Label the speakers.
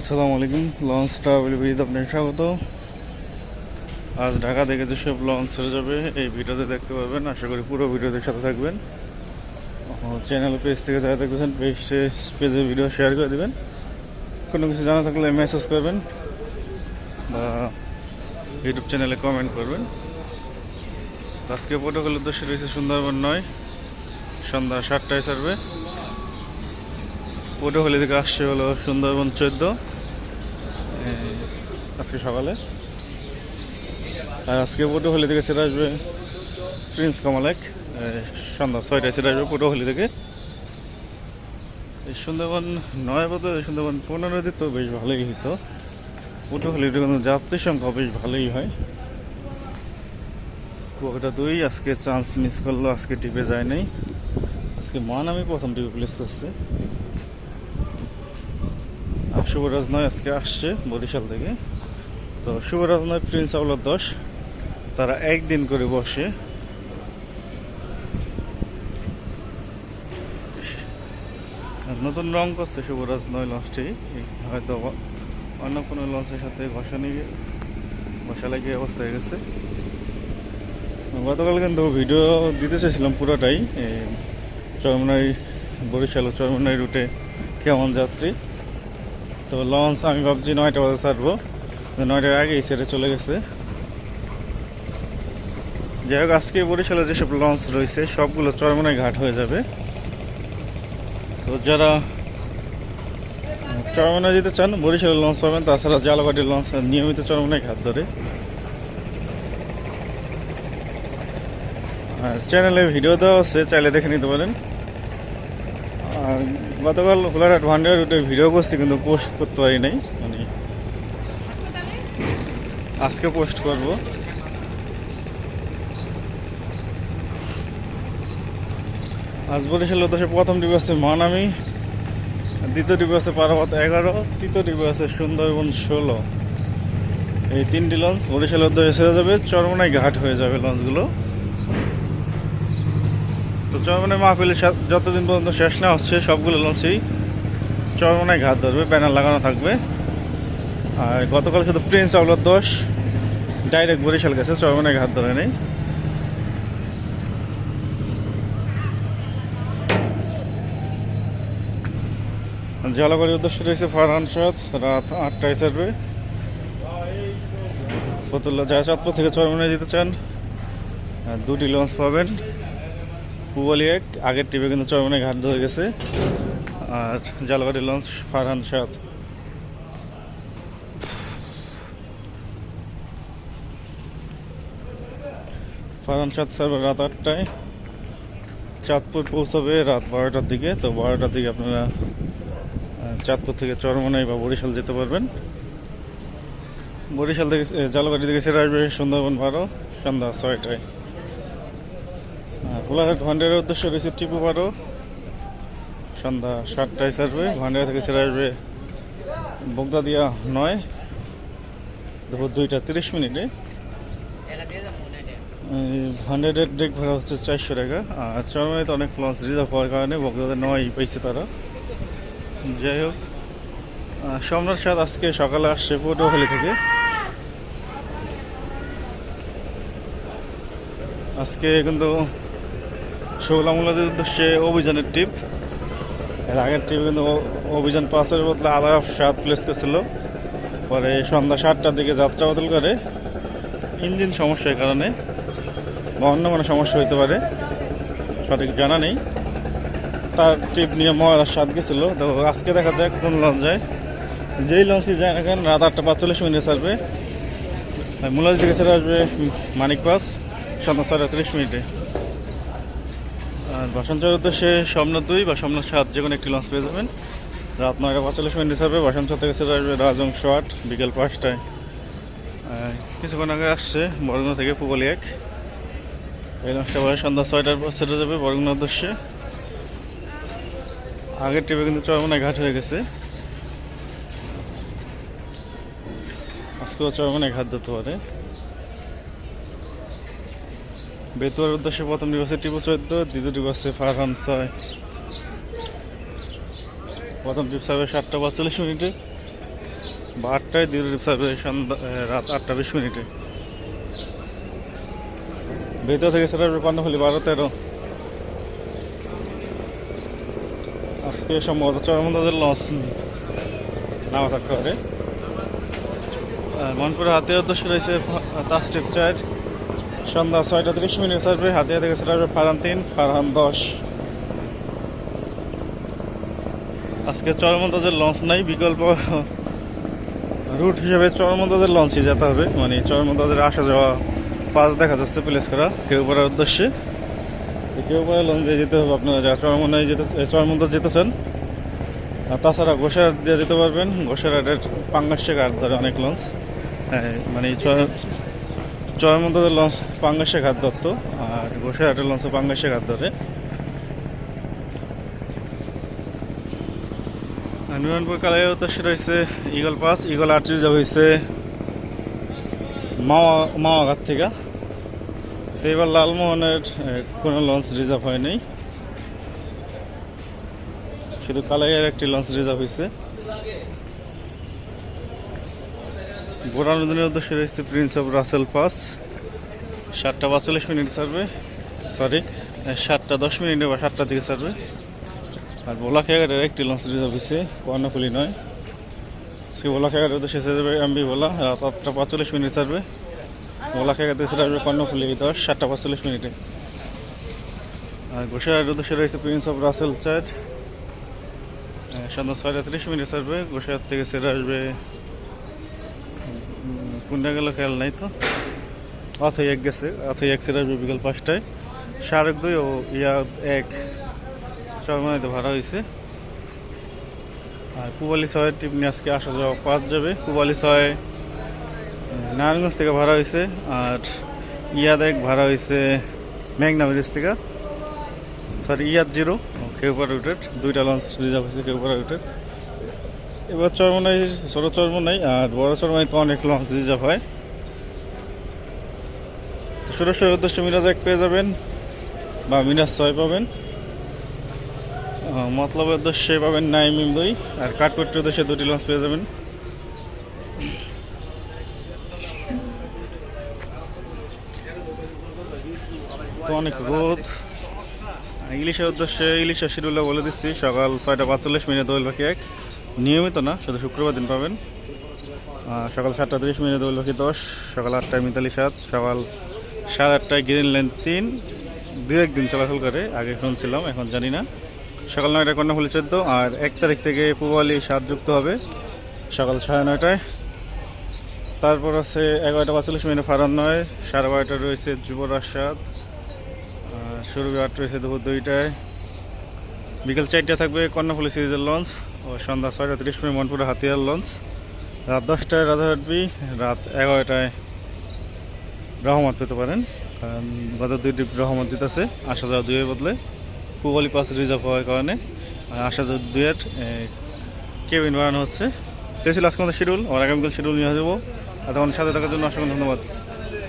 Speaker 1: আসসালামু আলাইকুম launch travel বিদ আপনাকে স্বাগত। আজ ঢাকা থেকে যেসব লঞ্চ ছেড়ে যাবে, এই ভিডিওতে দেখতে পারবেন, আশা করি পুরো ভিডিওতে সাথে থাকবেন। চ্যানেল পেজ থেকে যারা দেখবেন পেজে পেজে ভিডিও শেয়ার করে দেবেন। কোনো কিছু জানা থাকলে মেসেজ করবেন বা ইউটিউব চ্যানেলে কমেন্ট করবেন। আজকে প্রোটোকল উদ্দেশ্য রয়েছে সুন্দরবন নয়, সন্ধ্যা সাতটায় ছাড়বে। পটুয়াখালী থেকে আসছে হলো সুন্দরবন চোদ্দ। আজকে সকালে। আর আজকে পটুয়াখালী থেকে সেটা আসবে প্রিন্স কামালেক। সন্ধ্যা ছয়টায় সেটা আসবে পটুয়াখালী থেকে। এই সুন্দরবন নয় বলতে সুন্দরবন পনেরো তো বেশ ভালোই হতো পটুয়াখালীতে কিন্তু যাত্রীর সংখ্যা বেশ ভালোই হয়। কুয়াকাটা দুই, আজকে চান্স মিস করল, আজকে টিপে যায় নাই। আজকে মান আমি প্রথম টিপে প্লেস করছে। শুভরাজ নয়, আজকে আসছে বরিশাল থেকে। তো শুভরাজ নয় প্রিন্স আউলার দশ তারা একদিন করে বসে। নতুন রং করছে শুভরাজ নয় লঞ্চটি। হয়তো অন্য কোনো লঞ্চের সাথে ঘষা নিয়ে ঘষা লাগিয়ে অবস্থা হয়ে গেছে। গতকাল কিন্তু ভিডিও দিতে চাইছিলাম পুরোটাই। চরমনাই বরিশাল চরমনাই রুটে কেমন যাত্রী। তো লঞ্চ আমি ভাবছি নয়টা বাজে ছাড়বো। নয়টার আগেই ছেড়ে চলে গেছে। যাই হোক, আজকে বরিশালে যেসব লঞ্চ রয়েছে, সবগুলো চরমনাই ঘাট হয়ে যাবে। তো যারা চরমনায় যেতে চান বরিশালের লঞ্চ পাবেন, তাছাড়া জালাবাটির লঞ্চ নিয়মিত চরমনাই ঘাট ধরে। আর চ্যানেলে ভিডিও দেওয়া আছে, চাইলে দেখে নিতে পারেন। আর গতকাল হোলারহাট ভান্ডার রুটে ভিডিও করছি, কিন্তু পোস্ট করতে পারি নাই। আজকে পোস্ট করব। আজ বরিশাল উদ্দেশ্যে প্রথম ডিবি আছে মহানামি, দ্বিতীয় আছে পারাবত এগারো, তৃতীয় আছে সুন্দরবন ষোলো। এই তিনটি লঞ্চ বরিশাল উদ্দেশ্যে ছেড়ে যাবে, চরমনাই ঘাট হয়ে যাবে লঞ্চগুলো তো চরমনাই মাহফিলের সা- যতদিন পর্যন্ত শেষ না হচ্ছে, সবগুলো লঞ্চেই চরমনাই ঘাট ধরবে ব্যানার লাগানো থাকবে। আর গতকাল শুধু প্রিন্স আউলার দশ ডাইরেক্ট বরিশাল গেছে চরমনাই ঘাট ধরে নেই। জলাবাড়ির উদ্দেশ্য রয়েছে ফারহান সাদ, রাত আটটায় ছাড়বে ফতুল্লা যায় চাঁদপুর থেকে চরমনাই যেতে চান। দুটি লঞ্চ পাবেন। পুবালি এক, আগের টিপে কিন্তু চরমনে ঘাট ধরে গেছে। আর জালগাড়ি লঞ্চ ফারহান সাদ। ফারহান সাদ স্যার রাত আটটায় চাঁদপুর পৌঁছাবে রাত বারোটার দিকে। তো বারোটার দিকে আপনারা চাঁদপুর থেকে চরমনাই বা বরিশাল যেতে পারবেন। বরিশাল থেকে এ, জালগাড়ি থেকে সেরে আসবে সুন্দরবন বারো সন্ধ্যা ছয়টায়। কোলাঘাট ভান্ডারের উদ্দেশ্য রয়েছে টিপু বারো সন্ধ্যা সাতটায় ছাড়বে। ভান্ডার থেকে ছেড়ে আসবে বগদা দিয়া নয় দুপুর দুইটা তিরিশ মিনিটে। হান্ড্রেডের ডেক ভাড়া হচ্ছে চারশো টাকা। আর চরমাইতে অনেক লঞ্চ রিজার্ভ হওয়ার কারণে বগদাদের নয় পাইছে তারা। যাই হোক সম্রাট সাদ আজকে সকালে আসছে পটুয়াখালী থেকে। আজকে কিন্তু শোলামুলাদের উদ্দেশ্যে অভিযানের ট্রিপ এর আগের ট্রিপ কিন্তু অভিযান পাসের বদলে আলাদা সাত প্লেস করছিল। পরে সন্ধ্যা সাতটার দিকে যাত্রা বদল করে। ইঞ্জিন সমস্যার কারণে। বা অন্য কোনো সমস্যা হতে পারে। সঠিক জানা নেই। তার ট্রিপ নিয়ে মহারাজ সাত গেছিল। তো আজকে দেখা যাক কোন লঞ্চ যায়। যেই লঞ্চই যায় না কেন, রাত আটটা পাঁচচল্লিশ মিনিটে ছাড়বে। মুলাজ থেকে ছেড়ে আসবে মানিক পাস সন্ধ্যা ছয়টা তিরিশ মিনিটে। আর বাসন্তর উদ্দেশ্যে সোমনাথ দুই বা সোমনাথ সাত, যে কোনো একটি লঞ্চ পেয়ে যাবেন। রাত নয়টা পাঁচচল্লিশ মিনিট ছাড়বে। বাসন্ত থেকে ছেড়ে আসবে রাজংশ আট বিকেল পাঁচটায়। কিছুক্ষণ আগে আসছে বরগুনা থেকে পুবলি এক। এই লঞ্চটা পরে সন্ধ্যা ছয়টার পর ছেড়ে যাবে বরগুনা উদ্দেশ্যে। আগের ট্রিপে কিন্তু চরমনায় ঘাট হয়ে গেছে। আজকেও চরমনায় ঘাট ধরতে পারে। বেতুয়ার উদ্দেশ্যে প্রথম দিবসে টিপু চোদ্দ, দ্বিতীয় দিবসে ফারহান ছয়। প্রথম ট্রিপ সার্ভে সাতটা পাঁচচল্লিশ মিনিটে, বা আটটায় দুই ট্রিপ ছাড়বে সন্ধ্যা রাত আটটা বিশ মিনিটে। ভেতর থেকে সেটা কর্ণফুলি বারো তেরো। আজকে সম্ভবত চরমন্দাজের লঞ্চ নামা থাকতে পারে মনপুরে হাতে উদ্দেশ্য রয়েছে তাস ট্রিপ চার সন্ধ্যা ছয়টা তিরিশ মিনিট আসবে। হাতিয়া থেকে সেটা আসবে ফারহান তিন, ফারহান দশ। আজকে চরমন্দাজের লঞ্চ নাই, বিকল্প রুট হিসেবে চরমন্দাজের লঞ্চে যেতে হবে। মানে চরমন্দাজের আসা যাওয়া পাস দেখা যাচ্ছে প্লেস করা, কেউ করার উদ্দেশ্যে। তো কেউ করে লঞ্চ দিয়ে যেতে হবে আপনারা, যারা চরমন্দায় যেতে চরমন্দাজ যেতেছেন। আর তাছাড়া গোসার দিয়ে যেতে পারবেন। গোসারহাটের পাঙ্গাসে ঘাট ধরে অনেক লঞ্চ হ্যাঁ মানে চর- চরমন্দাজের লঞ্চ পাঙ্গাসে ঘাট ধরত আর গোসারহাটের লঞ্চ পাঙ্গাসে ঘাট ধরে। নিরনপুর কালের উদ্দেশ্য রয়েছে Eagle pass Eagle art reserve হয়েছে মাওয়া মাওয়াঘাট থেকে। তো এবার লালমোহনের কোনো লঞ্চ রিজার্ভ হয়নি শুধু কালাইয়ের একটি লঞ্চ রিজার্ভ হয়েছে বোরানুদ্দিনের উদ্দেশ্যে রয়েছে প্রিন্স অফ রাসেল পাস সাতটা পাঁচচল্লিশ মিনিট ছাড়বে। সরি সাতটা দশ মিনিটে বা সাতটা থেকে ছাড়বে। আর বোলা একটি লঞ্চ রিজার্ভ হয়েছে কর্ণফুলি নয়। পাঁচচল্লিশ মিনিট সাতটা পাঁচচল্লিশ মিনিটে। আর প্রিন্স অফ রাসেল চার্চ সন্ধ্যা ছয়টা তিরিশ মিনিট থেকে সেটা আসবে। খেয়াল নাই তো। এক গেছে এক বিকাল পাঁচটায়। শারক দুই ও ইয়া এক। চরমানিতে ভাড়া হয়েছে। আর পুবালি ছয় টিপ নিয়ে আজকে আসা যাওয়া পাঁচ যাবে। পুবালি ছয় নারায়ণগঞ্জ থেকে ভাড়া হয়েছে আর ইয়াদ এক ভাড়া হয়েছে মেঘনা ব্রিজ থেকে। সরি ইয়াদ জিরো কেউপার রুটেড। দুইটা লঞ্চ রিজার্ভ হয়েছে কেউপার রুটেড। এবার চরমনাই, ছোটো চরমনাই আর বড় চরমনাই তো অনেক লঞ্চ রিজার্ভ হয়। তো সুরেশ্বরের উদ্দেশ্যে মিরাজ এক পেয়ে যাবেন বা মিরাজ ছয় পাবেন। মতলবের উদ্দেশ্যে পাবেন নাইমিম দুই আর কাঠপট্টির উদ্দেশ্যে দুটি লঞ্চ পেয়ে যাবেন। তো অনেক রোদ। ইলিশের উদ্দেশ্যে ইলিশের শিডিউলটা বলে দিচ্ছি, সকাল ছয়টা পাঁচচল্লিশ মিনিট দোল পাখি এক। নিয়মিত না, শুধু শুক্রবার দিন পাবেন। সকাল সাতটা তিরিশ মিনিট দোল পাখি দশ, সকাল আটটায় মিতালি সাত, সকাল সাড়ে আটটায় গ্রিন লাইন তিন। দু একদিন চলাচল করে, আগে শুনছিলাম, এখন জানি না। সকাল নয়টায় কন্যাফুলি চোদ্দ, আর এক তারিখ থেকে পুবালি সাত যুক্ত হবে সকাল সাড়ে নয়টায়। তারপর আছে এগারোটা পাঁচচল্লিশ মিনিট ফারান নয়, সাড়ে বারোটায় রয়েছে যুবরাজ সাত সুরভি আট রয়েছে দুপুর দুইটায়। বিকেল চারটায় থাকবে কর্ণফুলি সিরিজের লঞ্চ ও সন্ধ্যা ছয়টা তিরিশ মিনিট মনপুরে হাতিয়ার লঞ্চ। রাত দশটায় রাজাহাটবি রাত এগারোটায় রহমত পেতে পারেন, কারণ গত দুই ট্রিপ রহমত দিতেছে আসা যাওয়া দুইয়ের বদলে। পুবালি পাস রিজার্ভ হওয়ার কারণে আশা দুয়েট কেবিন বানানো হচ্ছে। তো ছিল আজকে আমাদের শিডিউল আর আগামীকাল শিডিউল নিয়ে যাব তখন সাথে থাকার জন্য অসংখ্য ধন্যবাদ।